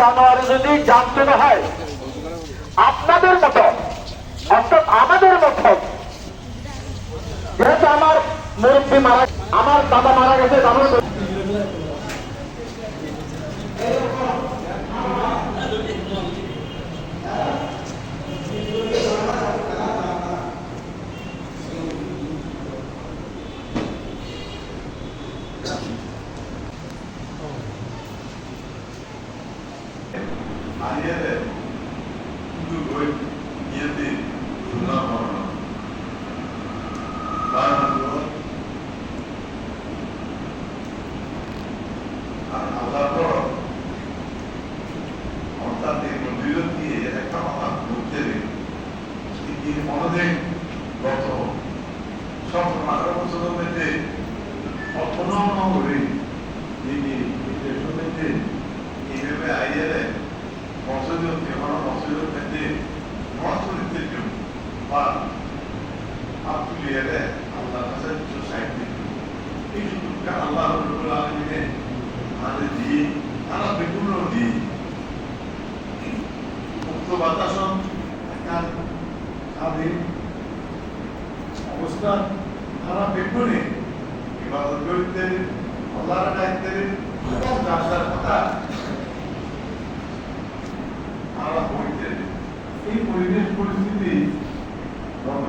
জানুয়ারি যদি জানতে না হয়, আপনাদের মতো, অর্থাৎ আমাদের মতো, যেহেতু আমার মুরব্বী মারা আমার দাদা মারা গেছে আমার Ayeler bu boy yedi bunlar var. Ben এই মন্দির দিয়ে একটা কথা ঘুরতে কিন্তু অনেক গত সতেরো আঠারো বছরের মধ্যে অটোনম হয়ে তিনি দেশের এইভাবে আইয়ারে মসজিদের মধ্যে মহাচরিত্রের বা আব্দুলিয়ারে আল্লাহ কাছে কিছু এই সুযোগটা আল্লাহ রবুল আলমিনে আমাদের দিয়ে তারা বিভিন্ন দিয়ে মুক্ত বাতাসন একটা অবস্থা তারা বিভিন্ন ইবাদত করতে আল্লাহর দায়িত্বের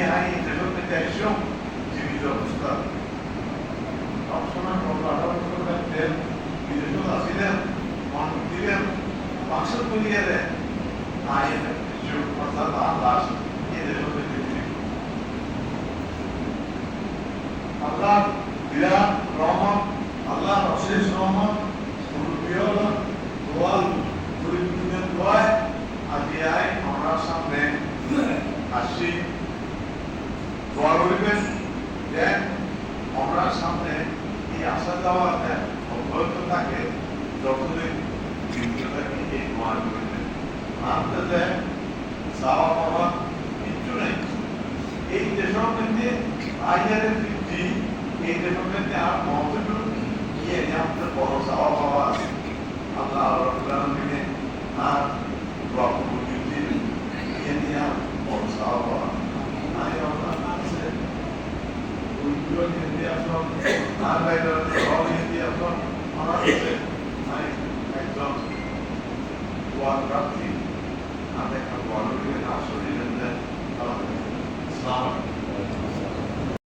তিনি আই ডেভেলপমেন্ট অ্যাকশন জীবিত অবস্থা সবসময় আঠারো বছর থাকতেন বিদেশত আসিলেন মন দিলেন বাক্স তুলিয়ে দেন যোগ অর্থাৎ আল্লাহ এই ডেভেলপমেন্ট আল্লাহ বিরাট রহমত আল্লাহ অশেষ রহমত দোয়াল আসা যাওয়াতে অব্যাহত থাকে যতদিন জীবিত এই দোয়া করিবেন আনতে যে চাওয়া পাওয়া কিচ্ছু নেই এই দেশের মধ্যে আইয়ারের বৃদ্ধি এই দেশের মধ্যে আর মহত্ব গিয়ে আমাদের বড় চাওয়া পাওয়া আছে আল্লাহ রব্বুল আর বৃদ্ধি গিয়ে নিয়ে বড় চাওয়া পাওয়া নাই আল্লাহ আছে ওইগুলো নিয়ে আসো আর বাইরে want to reinvest 么